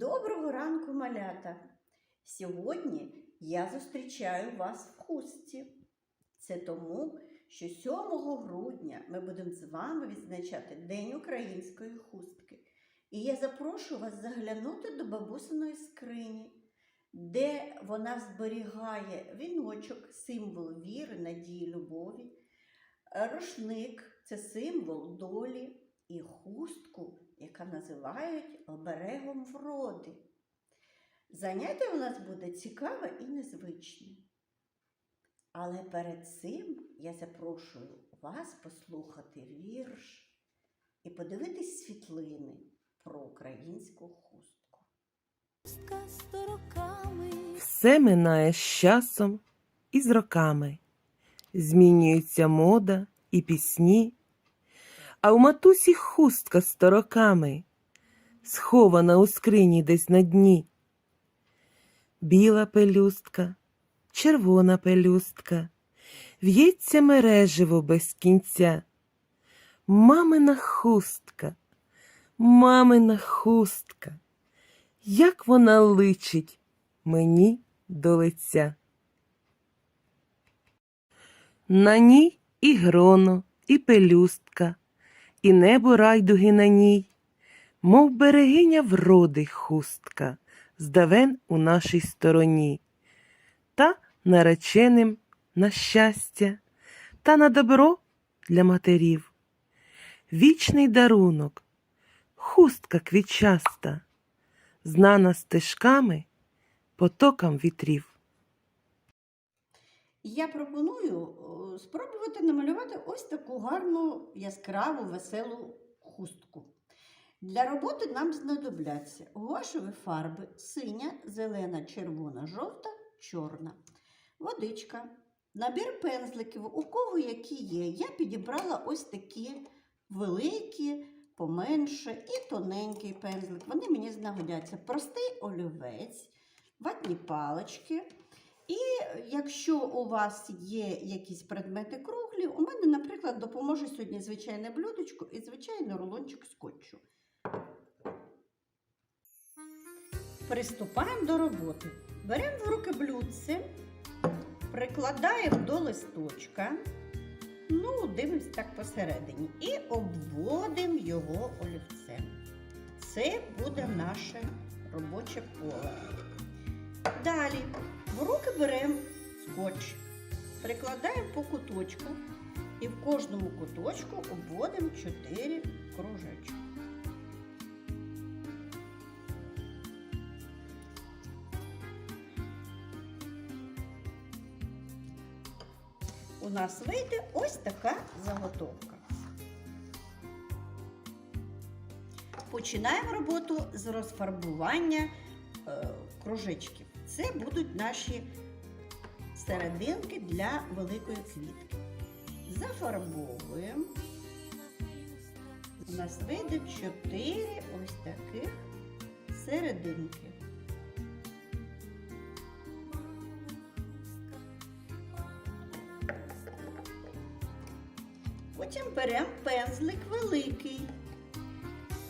Доброго ранку, малята! Сьогодні я зустрічаю вас в хустці. Це тому, що 7 грудня ми будемо з вами відзначати День української хустки. І я запрошую вас заглянути до бабусиної скрині, де вона зберігає віночок, символ віри, надії, любові, рушник це символ долі і хустку, яка називають оберегом вроди. Заняття у нас буде цікаве і незвичне. Але перед цим я запрошую вас послухати вірш і подивитись світлини про українську хустку. Все минає з часом і з роками. Змінюється мода і пісні. А у матусі хустка сто роками, схована у скрині десь на дні. Біла пелюстка, червона пелюстка, в'ється мереживо без кінця. Мамина хустка, мамина хустка, як вона личить мені до лиця. На ній і гроно, і пелюстка, і небо райдуги на ній, мов берегиня вроди хустка, здавен у нашій стороні, та нареченим на щастя, та на добро для матерів. Вічний дарунок, хустка квітчаста, знана стежками, потокам вітрів. Я пропоную спробувати намалювати ось таку гарну, яскраву, веселу хустку. Для роботи нам знадобляться гуашеві фарби синя, зелена, червона, жовта, чорна, водичка, набір пензликів, у кого які є. Я підібрала ось такі великі, поменше і тоненький пензлик. Вони мені знагодяться. Простий олівець, ватні палички. І якщо у вас є якісь предмети круглі, у мене, наприклад, допоможе сьогодні звичайне блюдечко і звичайний рулончик скотчу. Приступаємо до роботи. Беремо в руки блюдце, прикладаємо до листочка, ну, дивимось так посередині, і обводимо його олівцем. Це буде наше робоче поле. Далі в руки беремо скотч, прикладаємо по куточку і в кожному куточку обводимо 4 кружечки. У нас вийде ось така заготовка. Починаємо роботу з розфарбування е, кружечків. Це будуть наші серединки для великої квітки. Зафарбовуємо. У нас вийде 4 ось таких серединки. Потім беремо пензлик великий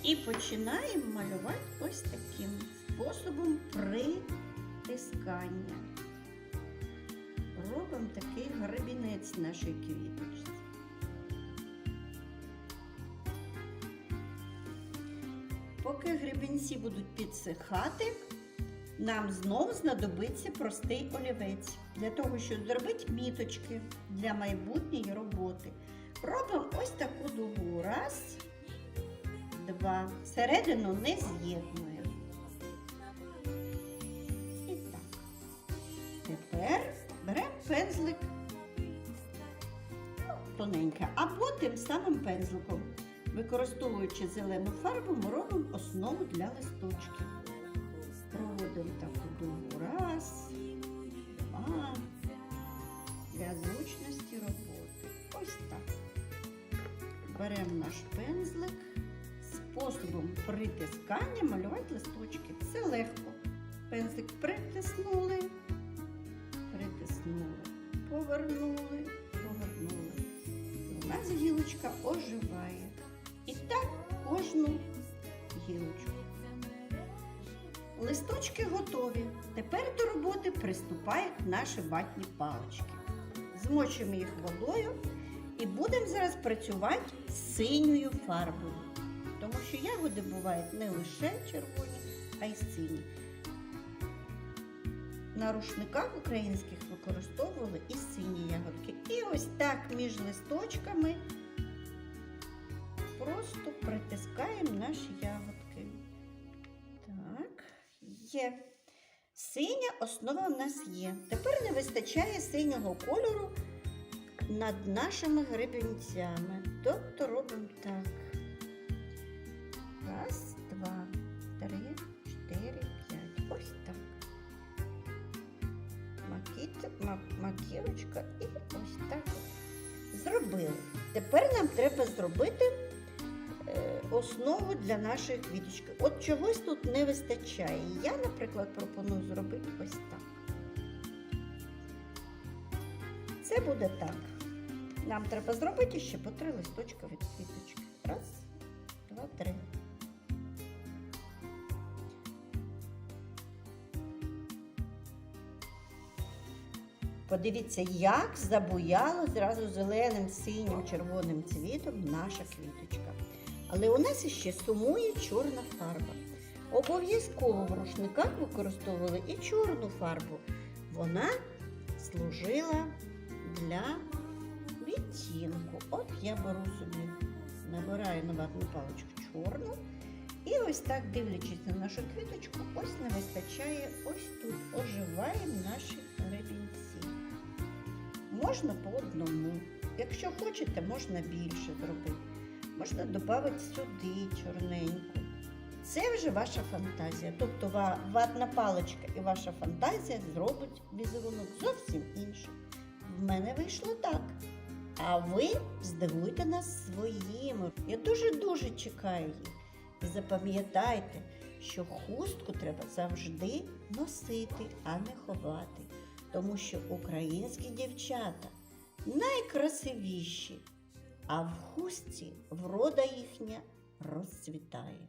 і починаємо малювати ось таким способом притискання. Робимо такий гребінець нашій квіточці. Поки гребінці будуть підсихати, нам знову знадобиться простий олівець для того, щоб зробити міточки для майбутньої роботи. Робимо ось таку дугу. Раз, два. Середину не з'єднуємо. Пензлик ну, тоненьке, або тим самим пензликом. Використовуючи зелену фарбу, ми робимо основу для листочків. Проводимо таку дугу. Раз, два. Для зручності роботи. Ось так. Беремо наш пензлик. Способом притискання малювати листочки. Це легко. Пензлик притиснули, притиснули, повернули, повернули. У нас гілочка оживає. І так кожну гілочку. листочки готові. Тепер до роботи приступають наші ватні палички. Змочуємо їх водою і будемо зараз працювати з синьою фарбою. Тому що ягоди бувають не лише червоні, а й сині. На рушниках українських використовували і сині ягодки. І ось так між листочками просто притискаємо наші ягодки. Так, є. Синя основа в нас є. Тепер не вистачає синього кольору над нашими гребінцями. Тобто робимо так. Раз, Макіт, ма- маківочка і ось так. Зробили. Тепер нам треба зробити е, основу для нашої квіточки. От чогось тут не вистачає. Я, наприклад, пропоную зробити ось так. Це буде так. Нам треба зробити ще по три листочка від квіточки. Раз, два, три. Подивіться, як забуяло зразу зеленим, синім, червоним цвітом наша квіточка. Але у нас іще сумує чорна фарба. Обов'язково в рушниках використовували і чорну фарбу. Вона служила для відтінку. От я беру собі, набираю на ватну паличку чорну. І ось так, дивлячись на нашу квіточку, ось не вистачає ось тут. Оживаємо наші. Можна по одному. Якщо хочете, можна більше зробити. Можна додати сюди чорненьку. Це вже ваша фантазія. Тобто ватна паличка і ваша фантазія зробить візерунок зовсім інший. В мене вийшло так. А ви здивуйте нас своїми. Я дуже-дуже чекаю їх. І запам'ятайте, що хустку треба завжди носити, а не ховати. Тому що українські дівчата найкрасивіші, а в хустці врода їхня розцвітає.